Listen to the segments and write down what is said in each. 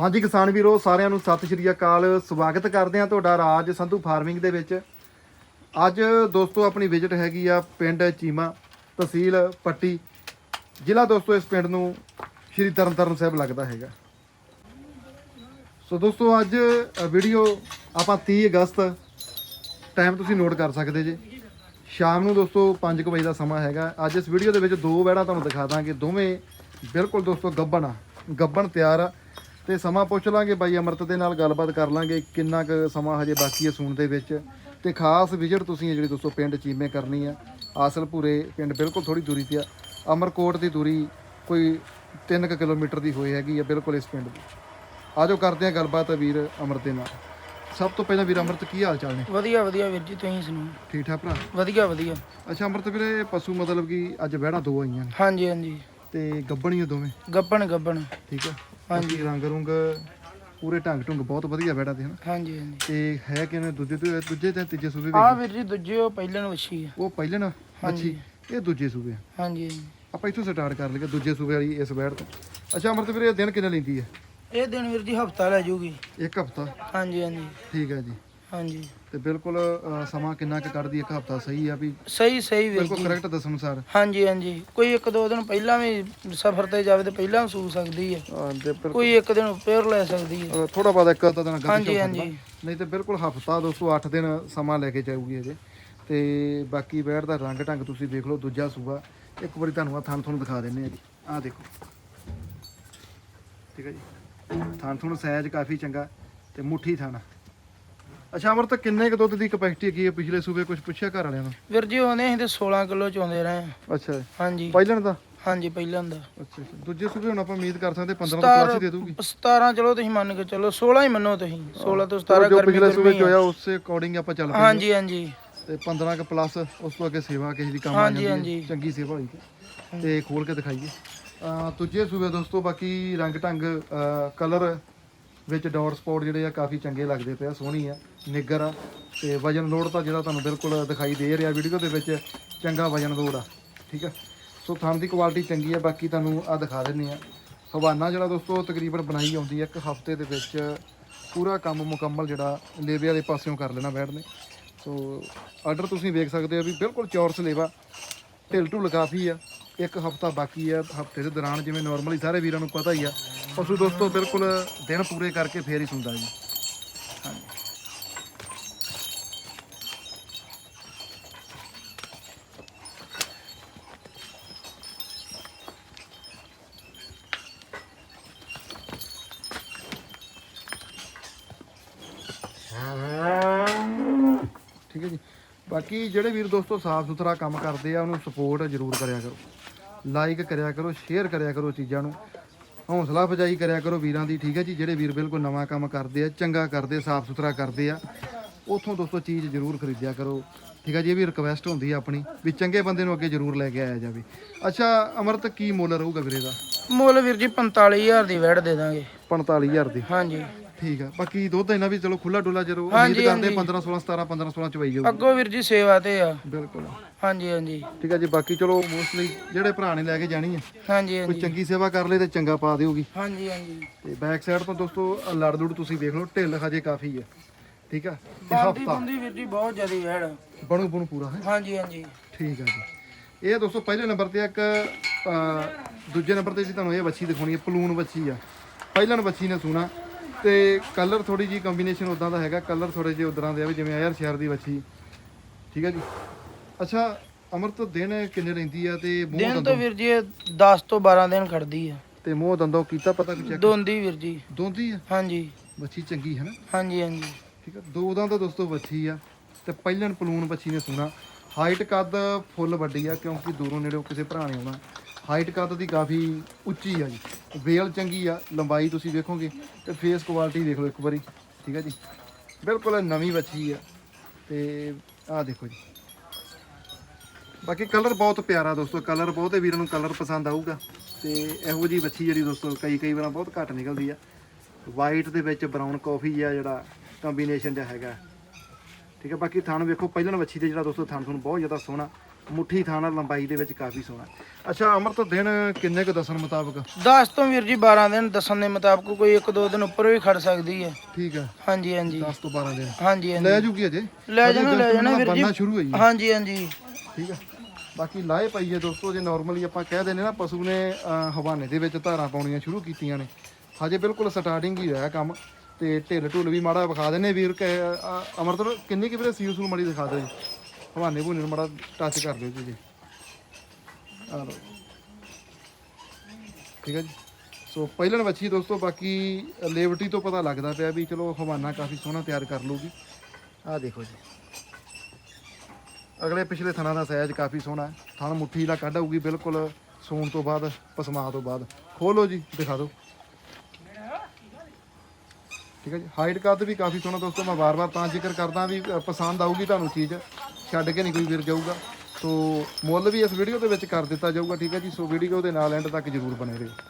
ਹਾਂਜੀ ਕਿਸਾਨ ਵੀਰੋ, ਸਾਰਿਆਂ ਨੂੰ ਸਤਿ ਸ਼੍ਰੀ ਅਕਾਲ। ਸਵਾਗਤ ਕਰਦੇ ਹਾਂ ਤੁਹਾਡਾ ਰਾਜ ਸੰਧੂ ਫਾਰਮਿੰਗ ਦੇ ਵਿੱਚ। ਅੱਜ ਦੋਸਤੋ, ਆਪਣੀ ਵਿਜ਼ਿਟ ਹੈਗੀ ਆ ਪਿੰਡ ਚੀਮਾ ਤਹਿਸੀਲ ਪੱਟੀ। ਜ਼ਿਲ੍ਹਾ ਦੋਸਤੋ, ਇਸ ਪਿੰਡ ਨੂੰ ਸ਼੍ਰੀ ਤਰਨਤਾਰਨ ਸਾਹਿਬ ਲੱਗਦਾ ਹੈਗਾ। ਸੋ ਦੋਸਤੋ, ਅੱਜ ਵੀਡੀਓ ਆਪਾਂ 30 ਅਗਸਤ ਟਾਈਮ ਤੁਸੀਂ ਨੋਟ ਕਰ ਸਕਦੇ ਜੇ। ਸ਼ਾਮ ਨੂੰ ਦੋਸਤੋ 5 ਵਜੇ ਦਾ ਸਮਾਂ ਹੈਗਾ। ਅੱਜ ਇਸ ਵੀਡੀਓ ਦੇ ਵਿੱਚ ਦੋ ਵਹਿੜਾ ਤੁਹਾਨੂੰ ਦਿਖਾ ਦਾਂਗੇ। ਦੋਵੇਂ ਬਿਲਕੁਲ ਦੋਸਤੋ, ਗੱਬਣ ਆ। ਗੱਬਣ ਤਿਆਰ ਆ। ਤੇ ਸਮਾਂ ਪੁੱਛ ਲਾਂਗੇ ਬਾਈ ਅਮਰਤ ਦੇ ਨਾਲ ਗੱਲਬਾਤ ਕਰ ਲਾਂਗੇ ਕਿੰਨਾ ਕੁ ਸਮਾਂ ਹਜੇ ਬਾਕੀ ਹੈ ਸੂਣ ਦੇ ਵਿੱਚ। ਤੇ ਖਾਸ ਵਿਜ਼ਿਟ ਤੁਸੀਂ ਜਿਹੜੀ ਦੋਸਤੋ ਪਿੰਡ ਚੀਮੇ ਕਰਨੀ ਆ ਆਸਲਪੁਰੇ ਪਿੰਡ ਬਿਲਕੁਲ ਥੋੜੀ ਦੂਰੀ ਤੇ ਆ। ਅਮਰਕੋਟ ਦੀ ਦੂਰੀ ਕੋਈ 3 ਕਿਲੋਮੀਟਰ ਦੀ ਹੋਈ ਹੈਗੀ ਆ ਬਿਲਕੁਲ ਇਸ ਪਿੰਡ ਦੀ। ਆਜੋ ਕਰਦੇ ਆ ਗੱਲਬਾਤ ਵੀਰ ਅਮਰਤ ਦੇ ਨਾਲ। ਸਭ ਤੋਂ ਪਹਿਲਾਂ ਵੀਰ ਅਮਰਤ ਕੀ ਹਾਲ ਚਾਲ ਨੇ? ਵਧੀਆ ਵਧੀਆ ਵੀਰ ਜੀ ਤੁਸੀਂ ਸੁਣਾਓ? ਠੀਕ ਠਾਕ ਭਰਾ? ਵਧੀਆ ਵਧੀਆ। ਅੱਛਾ ਅਮਰਤ ਵੀਰੇ ਪਸ਼ੂ ਮਤਲਬ ਕਿ ਅੱਜ ਵਹਿੜਾਂ ਦੋ ਆਈਆਂ ਨੇ। ਹਾਂਜੀ ਹਾਂਜੀ। ਤੇ ਗੱਬਣੀਆਂ ਦੋਵੇਂ? ਗੱਬਣ ਗੱਬਣ। ਠੀਕ ਆ ਹਾਂਜੀ। ਰੰਗ ਰੁੰਗ ਪੂਰੇ ਢੰਗ ਢੁੰਗ ਬਹੁਤ ਵਧੀਆ ਵਹਿੜਾਂ ਤੇ ਹਨ? ਹਾਂਜੀ ਹਾਂਜੀ। ਤੇ ਹੈ ਕਿਵੇਂ? ਦੂਜੇ ਤੋਂ ਦੂਜੇ ਤੇ ਤੀਜੇ ਸੂਬੇ ਆ ਵੀਰ ਜੀ ਦੂਜੇ ਉਹ ਪਹਿਲਾਂ ਨੂੰ ਵੱਛੀ ਆ। ਉਹ ਪਹਿਲੇ ਨਾ ਹਾਂਜੀ। ਅੱਛੀ ਇਹ ਦੂਜੇ ਸੂਬੇ ਆ। ਹਾਂਜੀ ਹਾਂਜੀ। ਆਪਾਂ ਇੱਥੋਂ ਸਟਾਰਟ ਕਰ ਲਈਏ ਦੂਜੇ ਸੂਬੇ ਵਾਲੀ ਇਸ ਵਹਿੜ ਤੋਂ। ਅੱਛਾ ਅਮਰਤ ਵੀਰੇ ਇਹ ਦਿਨ ਕਿੰਨੇ ਲੈਂਦੀ ਹੈ? ਇਹ ਦਿਨ ਵੀਰ ਜੀ ਹਫਤਾ ਲੈ ਜੂਗੀ। ਇੱਕ ਹਫਤਾ? ਹਾਂਜੀ ਹਾਂਜੀ। ਠੀਕ ਹੈ ਜੀ। ਹਾਂਜੀ। ਤੇ ਬਿਲਕੁਲ ਅ, ਸਮਾਂ ਕਿੰਨਾ ਕੁ ਕੱਢਦੀ ਇੱਕ ਹਫਤਾ ਸਹੀ ਆ ਵੀ? ਸਹੀ ਸਹੀ ਵੀਰ ਬਿਲਕੁਲ ਜੀ। ਕਰੈਕਟ ਦੱਸਣ ਅਨੁਸਾਰ। ਹਾਂਜੀ ਹਾਂਜੀ। ਕੋਈ ਇੱਕ ਦੋ ਦਿਨ ਪਹਿਲਾਂ ਵੀ ਸਫ਼ਰ ਤੇ ਜਾਵੇ ਤੇ ਪਹਿਲਾਂ ਸੂ ਸਕਦੀ ਹੈ। ਅ, ਤੇ ਬਿਲਕੁਲ। ਕੋਈ ਇੱਕ ਦਿਨ ਉੱਪਰ ਲੈ ਸਕਦੀ ਹੈ। ਥੋੜਾ ਬਾਅਦ ਇੱਕ ਅੱਧਾ ਦਿਨ ਗੱਡੀ ਹਾਂਜੀ, ਹਾਂਜੀ। ਨਹੀਂ ਤੇ ਬਿਲਕੁਲ ਹਫਤਾ ਦੋਸਤੋ 8 ਦਿਨ ਸਮਾਂ ਲੈ ਕੇ ਜਾਊਗੀ ਅਜੇ ਤੇ ਬਾਕੀ ਬੈੜ ਦਾ ਰੰਗ ਢੰਗ ਤੁਸੀਂ ਦੇਖ ਲਓ ਦੂਜਾ ਸੂਆ ਇੱਕ ਵਾਰੀ ਤੁਹਾਨੂੰ ਆ ਥਣ ਤੁਹਾਨੂੰ ਦਿਖਾ ਦਿੰਨੇ ਆ ਜੀ। ਆਹ ਦੇਖੋ। ਠੀਕ ਹੈ ਜੀ। ਥਣ ਤੁਹਾਨੂੰ ਸਾਈਜ਼ ਕਾਫੀ ਚੰਗਾ ਤੇ ਮੁੱਠੀ ਥਣ ਅੱਛਾ ਅਮਰ ਤਾਂ ਕਿੰਨੇ ਕੁ ਦੁੱਧ ਦੀ ਕਪੈਸਿਟੀ ਕੀ ਹੈ ਪਿਛਲੇ ਸੂਬੇ ਕੁਝ ਪੁੱਛਿਆ ਘਰ ਵਾਲਿਆਂ ਨੂੰ? ਵੀਰ ਜੀ ਉਹਨੇ ਅਸੀਂ ਤੇ 16 ਕਿਲੋ ਚੋਂਦੇ ਰਹੇ ਹਾਂ। ਅੱਛਾ। ਹਾਂਜੀ। ਪਹਿਲਣ ਦਾ ਹਾਂਜੀ ਪਹਿਲਾਂ ਦਾ ਅੱਛਾ ਅੱਛਾ। ਦੂਜੇ ਸੂਬੇ ਹੁਣ ਆਪਾਂ ਉਮੀਦ ਕਰ ਸਕਦੇ 15 ਤੋਂ ਪਲੱਸ ਹੀ ਦੇ ਦੂਗੀ 17 ਚਲੋ ਤੁਸੀਂ ਮੰਨ ਕੇ ਚਲੋ 16 ਹੀ ਮੰਨੋ ਤੁਸੀਂ। 16 ਤੋਂ 17 ਜੋ ਗਰਮੀ ਪਿਛਲੇ ਸੂਬੇ ਚ। ਹੋਇਆ ਉਸੇ ਅਕੋਰਡਿੰਗ ਆਪਾਂ ਚੱਲ ਪਏ ਹਾਂਜੀ ਹਾਂਜੀ। ਤੇ 15 ਕ ਪਲੱਸ ਉਸ ਤੋਂ ਅੱਗੇ ਸੇਵਾ ਕਿਸੇ ਦੀ ਕੰਮ ਆ ਹਾਂਜੀ, ਜਾਂਦੀ ਹੈ। ਹਾਂਜੀ। ਚੰਗੀ ਸੇਵਾ ਹੋਈ ਤੇ। ਤੇ ਖੋਲ ਕੇ ਦਿਖਾਈਏ। ਅਹ ਦੂਜੇ ਸੂਬੇ ਦੋਸਤੋ ਬਾਕੀ ਰੰਗ ਢੰਗ ਕਲਰ ਵਿੱਚ ਡਾਟ ਸਪੌਟ ਜਿਹੜੇ ਆ ਕਾਫੀ ਚੰਗੇ ਲੱਗਦੇ ਪਏ ਆ, ਸੋਹਣੀ ਆ ਨਿੱਗਰ ਆ। ਤੇ ਵਜਨ ਲੋਡ ਤਾਂ ਜਿਹੜਾ ਤੁਹਾਨੂੰ ਬਿਲਕੁਲ ਦਿਖਾਈ ਦੇ ਰਿਹਾ ਵੀਡੀਓ ਦੇ ਵਿੱਚ, ਚੰਗਾ ਵਜਨ ਲੋਡ ਆ, ਠੀਕ ਆ? ਸੋ ਥਣ ਦੀ ਕੁਆਲਿਟੀ ਚੰਗੀ ਆ, ਬਾਕੀ ਤੁਹਾਨੂੰ ਆ ਦਿਖਾ ਦਿੰਨੇ ਆ। ਹਵਾਨਾ ਜਿਹੜਾ ਦੋਸਤੋ, ਤਕਰੀਬਨ ਬਣਾਈ ਆਉਂਦੀ ਆ ਇੱਕ ਹਫ਼ਤੇ ਦੇ ਵਿੱਚ, ਪੂਰਾ ਕੰਮ ਮੁਕੰਮਲ ਜਿਹੜਾ ਲੇਵੇ ਵਾਲੇ ਪਾਸਿਓਂ ਕਰ ਲੈਣਾ ਬੈਠ ਨੇ। ਸੋ ਆਰਡਰ ਤੁਸੀਂ ਵੇਖ ਸਕਦੇ ਹੋ ਵੀ ਬਿਲਕੁਲ ਚੌਰਸ ਲੇਵਾ ਢਿੱਲ ਢੁੱਲ ਕਾਫੀ ਆ। ਇੱਕ ਹਫਤਾ ਬਾਕੀ ਆ, ਹਫ਼ਤੇ ਦੇ ਦੌਰਾਨ ਜਿਵੇਂ ਨਾਰਮਲੀ ਸਾਰੇ ਵੀਰਾਂ ਨੂੰ ਪਤਾ ਹੀ ਆ। ਪਸ਼ੂ ਦੋਸਤੋ, ਬਿਲਕੁਲ ਦਿਨ ਪੂਰੇ ਕਰਕੇ ਫੇਰ ਹੀ ਸੁੰਦਾ ਜੀ। ਹਾਂਜੀ। ਠੀਕ ਹੈ ਜੀ। ਬਾਕੀ ਜਿਹੜੇ ਵੀਰ ਦੋਸਤੋ ਸਾਫ਼ ਸੁਥਰਾ ਕੰਮ ਕਰਦੇ ਆ, ਉਹਨੂੰ ਸਪੋਰਟ ਜ਼ਰੂਰ ਕਰਿਆ ਕਰੋ। ਲਾਈਕ ਕਰਿਆ ਕਰੋ ਸ਼ੇਅਰ ਕਰਿਆ ਕਰੋ ਚੀਜ਼ਾਂ ਨੂੰ। ਹੌਸਲਾ ਅਫਜਾਈ ਕਰਿਆ ਕਰੋ ਵੀਰਾਂ ਦੀ ਠੀਕ ਹੈ ਜੀ? ਜਿਹੜੇ ਵੀਰ ਬਿਲਕੁਲ ਨਵਾਂ ਕੰਮ ਕਰਦੇ ਆ ਚੰਗਾ ਕਰਦੇ ਸਾਫ਼ ਸੁਥਰਾ ਕਰਦੇ ਆ ਉਥੋਂ ਦੋਸਤੋ ਚੀਜ਼ ਜ਼ਰੂਰ ਖਰੀਦਿਆ ਕਰੋ। ਠੀਕ ਹੈ ਜੀ? ਇਹ ਵੀ ਰਿਕਵੈਸਟ ਹੁੰਦੀ ਆ ਆਪਣੀ ਵੀ ਚੰਗੇ ਬੰਦੇ ਨੂੰ ਅੱਗੇ ਜ਼ਰੂਰ ਲੈ ਕੇ ਆਇਆ ਜਾਵੇ। ਅੱਛਾ ਅਮਰਤ ਕੀ ਮੁੱਲ ਰਹੂਗਾ ਵੀਰੇ ਦਾ? ਮੁੱਲ ਵੀਰ ਜੀ 45000 ਦੀ ਵੈੜ ਦੇ ਦਾਂਗੇ। 45000 ਦੀ। ਹਾਂਜੀ। ਠੀਕ ਆ। ਬਾਕੀ ਦੁੱਧ ਇਹਨਾਂ ਵੀ ਚਲੋ ਖੁੱਲਾ ਡੁੱਲਾ ਜਦੋਂ ਹਾਂਜੀ, ਉਮੀਦ ਕਰਦੇ ਹਾਂਜੀ। 15 16 17 15 16 ਚਵਾਈ ਜਾਊ ਅੱਗੋਂ ਵੀਰ ਜੀ ਸੇਵਾ ਤੇ ਆ। ਬਿਲਕੁਲ। ਹਾਂਜੀ ਹਾਂਜੀ। ਠੀਕ ਹੈ ਜੀ ਬਾਕੀ ਚਲੋ ਮੋਸਟਲੀ ਜਿਹੜੇ ਭਰਾ ਨੇ ਲੈ ਕੇ ਜਾਣੀ ਹੈ ਹਾਂਜੀ ਕੋਈ ਹਾਂਜੀ। ਚੰਗੀ ਸੇਵਾ ਕਰ ਲੇ ਤੇ ਚੰਗਾ ਪਾ ਦਿਓਗੀ। ਹਾਂਜੀ ਹਾਂਜੀ। ਤੇ ਬੈਕ ਸਾਈਡ ਤੋਂ ਦੋਸਤੋ ਲੜ ਲੁੜ ਤੁਸੀਂ ਦੇਖ ਲਓ ਢਿੱਲ ਹਜੇ ਕਾਫੀ ਹੈ ਠੀਕ ਆ? ਤੇ ਬਾਦੀ ਹਫਤਾ। ਬੰਦੀ ਵੀਰ ਜੀ ਬਹੁਤ ਜ਼ਿਆਦਾ ਵੈੜ ਬਣੂ ਬਣੂ ਪੂਰਾ ਹੈ? ਹਾਂਜੀ ਹਾਂਜੀ। ਠੀਕ ਆ ਜੀ। ਇਹ ਦੋਸਤੋ ਪਹਿਲੇ ਨੰਬਰ ਤੇ ਇੱਕ ਅਹ, ਦੂਜੇ ਨੰਬਰ ਤੇ ਜੀ ਤੁਹਾਨੂੰ ਇਹ ਬੱਚੀ ਦਿਖਾਉਣੀ ਹੈ ਪਲੂਨ ਬੱਚੀ ਆ। ਪਹਿਲਣ ਬੱਚੀ ਨੇ ਸੁਣਾ। ਤੇ ਕਲਰ ਥੋੜੀ ਜੀ ਕੰਬੀਨੇਸ਼ਨ ਉਦਾਂ ਦਾ ਹੈਗਾ ਕਲਰ ਥੋੜੇ ਜਿਹੇ ਉਧਰਾਂ ਦੇ ਆ ਵੀ ਜਿਵੇਂ ਆਇਰ ਸ਼ਹਿਰ ਦੀ ਬੱਚੀ ਠੀਕ ਹੈ ਜੀ? ਅੱਛਾ ਅਮਰਤ ਦਿਨ ਕਿੰਨੇ ਰਹਿੰਦੀ ਆ ਤੇ ਮੂੰਹ ਦਿਨ ਤੋਂ ਦੰਦੋਂ ਵੀਰ ਜੀ ਇਹ 10 ਤੋਂ 12 ਦਿਨ ਖੜਦੀ ਆ। ਤੇ ਮੂੰਹ ਦੰਦੋਂ ਕੀਤਾ ਪਤਾ ਕਿ ਚੈੱਕ ਦੋਂਦੀ ਵੀਰ ਜੀ। ਦੋਂਦੀ ਆ? ਹਾਂਜੀ। ਬੱਚੀ ਚੰਗੀ ਹੈ ਨਾ? ਹਾਂਜੀ ਹਾਂਜੀ। ਠੀਕ ਆ ਦੋ ਦਾ ਤਾਂ ਦੋਸਤੋ ਬੱਚੀ ਆ ਤੇ ਪਹਿਲਣ ਪਲੂਨ ਬੱਚੀ ਨੇ ਸੁਣਾ ਹਾਈਟ ਕੱਦ ਫੁੱਲ ਵੱਡੀ ਆ ਕਿਉਂਕਿ ਦੂਰੋਂ ਨੇੜੋਂ ਕਿਸੇ ਭਰਾ ਨੇ ਆਉਣਾ। ਹਾਈਟ ਕੱਦ ਦੀ ਕਾਫੀ ਉੱਚੀ ਆ ਜੀ। ਵੇਲ ਚੰਗੀ ਆ, ਲੰਬਾਈ ਤੁਸੀਂ ਵੇਖੋਗੇ ਤੇ ਫੇਸ ਕੁਆਲਿਟੀ ਦੇਖ ਲਓ ਇੱਕ ਵਾਰੀ, ਠੀਕ ਆ ਜੀ। ਬਿਲਕੁਲ ਨਵੀਂ ਬੱਚੀ ਆ ਤੇ ਆਹ ਦੇਖੋ ਜੀ। ਬਾਕੀ ਕਲਰ ਬਹੁਤ ਪਿਆਰਾ ਦੋਸਤੋ ਕਲਰ ਬਹੁਤੇ ਵੀਰਾਂ ਨੂੰ ਕਲਰ ਪਸੰਦ ਆਊਗਾ ਤੇ ਇਹੋ ਜੀ ਬੱਚੀ ਜਿਹੜੀ ਦੋਸਤੋ ਕਈ ਕਈ ਵਾਰਾਂ ਬਹੁਤ ਘੱਟ ਨਿਕਲਦੀ ਆ। ਵਾਈਟ ਦੇ ਵਿੱਚ ਬਰਾਊਨ ਕਾਫੀ ਆ ਜਿਹੜਾ ਕੰਬੀਨੇਸ਼ਨ ਜਿਹਾ ਹੈਗਾ। ਠੀਕ ਹੈ ਬਾਕੀ ਥਣ ਵੇਖੋ, ਪਹਿਲਾਂ ਵੱਛੀ ਤੇ ਜਿਹੜਾ ਦੋਸਤੋ ਥਣ ਤੁਹਾਨੂੰ ਬਹੁਤ ਜ਼ਿਆਦਾ ਸੋਹਣਾ ਮੁੱਠੀ ਥਾਣਾ ਲੰਬਾਈ ਦੇ ਵਿੱਚ ਕਾਫੀ ਸੋਹਣਾ। ਅੱਛਾ ਅਮਰਤ ਦਿਨ ਕਿੰਨੇ ਕੁ ਦੱਸਣ ਮੁਤਾਬਕ? 10 ਤੋਂ ਵੀਰ ਜੀ 12 ਦਿਨ ਦੱਸਣ ਦੇ ਮੁਤਾਬਕ ਕੋਈ ਇੱਕ ਦੋ ਦਿਨ ਉੱਪਰ ਵੀ ਖੜ ਸਕਦੀ ਹੈ। ਠੀਕ ਆ ਹਾਂਜੀ ਹਾਂਜੀ। 10 ਤੋਂ 12 ਦਿਨ। ਹਾਂਜੀ ਹਾਂਜੀ। ਲੈ ਜੂਗੀ ਅਜੇ? ਲੈ ਜਾਣਾ ਲੈ ਜਾਣਾ ਵੀਰ ਬੰਨਾ ਜੀ ਸ਼ੁਰੂ ਹੋਈ ਹੈ। ਹਾਂਜੀ ਹਾਂਜੀ। ਠੀਕ ਆ ਬਾਕੀ ਲਾਏ ਪਈਏ ਦੋਸਤੋ ਜੇ ਨਾਰਮਲੀ ਆਪਾਂ ਕਹਿ ਦਿੰਦੇ ਨਾ ਪਸ਼ੂ ਨੇ ਹਵਾਨੇ ਦੇ ਵਿੱਚ ਧਾਰਾਂ ਪਾਉਣੀਆਂ ਸ਼ੁਰੂ ਕੀਤੀਆਂ ਨੇ। ਹਜੇ ਬਿਲਕੁਲ ਸਟਾਰਟਿੰਗ ਹੀ ਹੋਇਆ ਕੰਮ। ਤੇ ਢਿੱਲ ਢੁੱਲ ਵੀ ਮਾੜਾ ਵਿਖਾ ਦਿੰਨੇ ਵੀਰ ਅਮਰਤ ਕਿੰਨੀ ਕਿ ਵੀਰੇ ਸੀਊ ਸੂ ਮਾੜੀ ਦਿਖਾ ਦਿਓ ਜੀ। ਹਵਾਨੇ ਭੂਨੇ ਨੂੰ ਮਾੜਾ ਟੱਚ ਕਰ ਦਿਓ ਜੀ ਆ ਲਓ। ਠੀਕ ਹੈ ਜੀ। ਸੋ ਪਹਿਲਣ ਵੱਛੀ ਦੋਸਤੋ, ਬਾਕੀ ਲੇਵਟੀ ਤੋਂ ਪਤਾ ਲੱਗਦਾ ਪਿਆ ਵੀ ਚਲੋ ਹਵਾਨਾ ਕਾਫੀ ਸੋਹਣਾ ਤਿਆਰ ਕਰ ਲੂਗੀ ਆਹ ਦੇਖੋ ਜੀ। ਅਗਲੇ ਪਿਛਲੇ ਥਣਾ ਦਾ ਸਾਈਜ਼ ਕਾਫੀ ਸੋਹਣਾ ਹੈ। ਥਣ ਮੁੱਠੀ ਦਾ ਕੱਢ ਆਊਗੀ ਬਿਲਕੁਲ। ਸੂਣ ਤੋਂ ਬਾਅਦ, ਪਸਮਾ ਤੋਂ ਬਾਅਦ। ਖੋਲੋ ਜੀ, ਦਿਖਾ ਦਿਓ। ਠੀਕ ਹੈ ਜੀ? ਹਾਈਟ ਕੱਦ ਵੀ ਕਾਫੀ ਸੋਹਣਾ ਦੋਸਤੋ, ਮੈਂ ਵਾਰ-ਵਾਰ ਤਾਂ ਜ਼ਿਕਰ ਕਰਦਾ ਵੀ ਪਸੰਦ ਆਊਗੀ ਤੁਹਾਨੂੰ ਚੀਜ਼। ਛੱਡ ਕੇ ਨਹੀਂ ਕੋਈ ਵੀਰ ਜਾਊਗਾ। ਸੋ ਮੁੱਲ ਵੀ ਇਸ ਵੀਡੀਓ ਦੇ ਵਿੱਚ ਕਰ ਦਿੱਤਾ ਜਾਊਗਾ, ਠੀਕ ਹੈ ਜੀ? ਸੋ ਵੀਡੀਓ ਦੇ ਨਾਲ ਐਂਡ ਤੱਕ ਜਰੂਰ ਬਣੇ ਰਹੋ।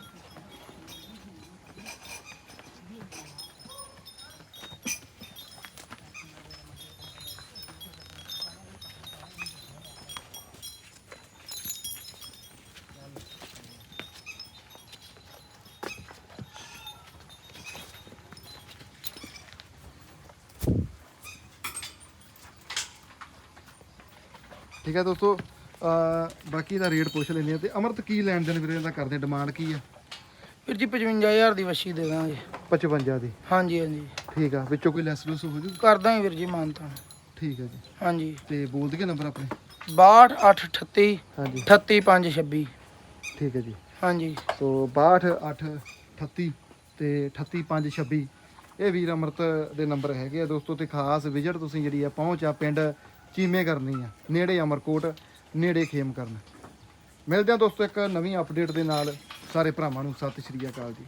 ਠੀਕ ਹੈ ਦੋਸਤੋ ਬਾਕੀ ਦਾ ਰੇਟ ਪੁੱਛ ਲੈਂਦੇ ਆ ਤੇ ਅਮਰਤ ਕੀ ਲੈਣ ਦੇਣ ਵੀਰੇ ਦਾ ਕਰਦੇ ਡਿਮਾਂਡ ਕੀ ਆ? ਵੀਰ ਜੀ 55000 ਦੀ ਵੱਛੀ ਦੇ ਦਾਂਗੇ। 55 ਦੀ। ਹਾਂਜੀ ਹਾਂਜੀ। ਠੀਕ ਆ ਵਿੱਚੋਂ ਕੋਈ ਲੈਸ ਲੂਸ ਹੋ ਜੂ ਕਰ ਦਾਂਗੇ ਵੀਰ ਜੀ ਮਾਨਤਾ ਠੀਕ ਹੈ ਜੀ। ਹਾਂਜੀ। ਤੇ ਬੋਲ ਦਈਏ ਨੰਬਰ ਆਪਣੇ? 6238 ਹਾਂਜੀ। 38526 ਠੀਕ ਹੈ ਜੀ। ਹਾਂਜੀ। ਸੋ 62 8 38 ਤੇ 38 5 26 ਇਹ ਵੀਰ ਅਮਰਤ ਦੇ ਨੰਬਰ ਹੈਗੇ ਆ ਦੋਸਤੋ ਤੇ ਖਾਸ ਵਿਜ਼ਿਟ ਤੁਸੀਂ ਜਿਹੜੀ ਆ ਪਹੁੰਚ ਆ ਪਿੰਡ ਚੀਮੇ ਕਰਨੀ ਆ, ਨੇੜੇ ਅਮਰਕੋਟ, ਨੇੜੇ ਖੇਮ ਕਰਨ ਮਿਲਦੇ ਆ ਦੋਸਤੋ ਇੱਕ ਨਵੀਂ ਅਪਡੇਟ ਦੇ ਨਾਲ। ਸਾਰੇ ਭਰਾਵਾਂ ਨੂੰ ਸਤਿ ਸ਼੍ਰੀ ਅਕਾਲ ਜੀ।